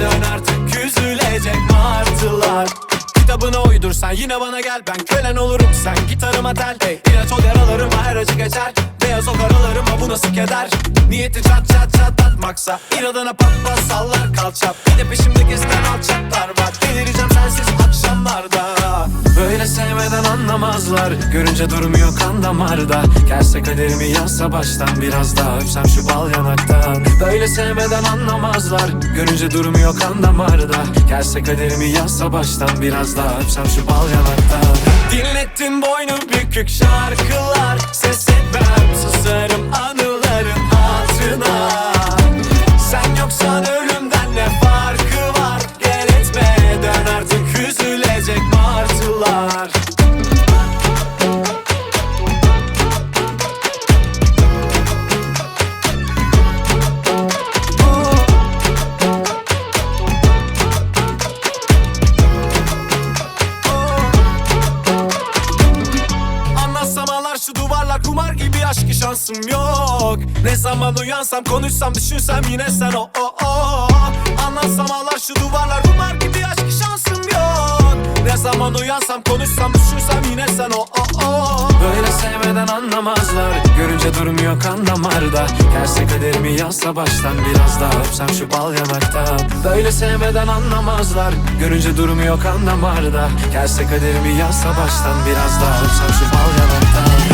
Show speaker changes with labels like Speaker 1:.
Speaker 1: dön artık üzülecek martılar? Kitabına uydursan yine bana gel Ben kölen olurum. Sen gitarıma tel hey. İlaç ol yaralarıma her acı geçer. Beyaz o karalarıma bu nasıl keder? Niyeti çat çat çatlatmaksa İnadına pat pat sallar kalçap. Bir de peşimde gezen alçaklar var anlamazlar Görünce durmuyor kan damarda. Gelse kaderimi yazsa baştan Biraz daha öpsem şu bal yanaktan. Böyle sevmeden anlamazlar. Görünce durmuyor kan damarda. Gelse kaderimi yazsa baştan Biraz daha öpsem şu bal yanaktan. Dinlettin boynu bükük şarkılar Şu duvarlar kumar gibi aşkı şansım yok. Ne zaman uyansam konuşsam düşünsem yine sen o o o. Anlatsam ağlar şu duvarlar kumar gibi aşkı şansım yok. Ne zaman uyansam konuşsam düşünsem yine sen o o o. Böyle sevmeden anlamazlar Görünce durmuyor kan damarda Gelse kaderimi yazsa baştan Biraz daha öpsem şu bal yanaktan Böyle sevmeden anlamazlar Görünce durmuyor kan damarda Gelse kaderimi yazsa baştan Biraz daha öpsem şu bal yanaktan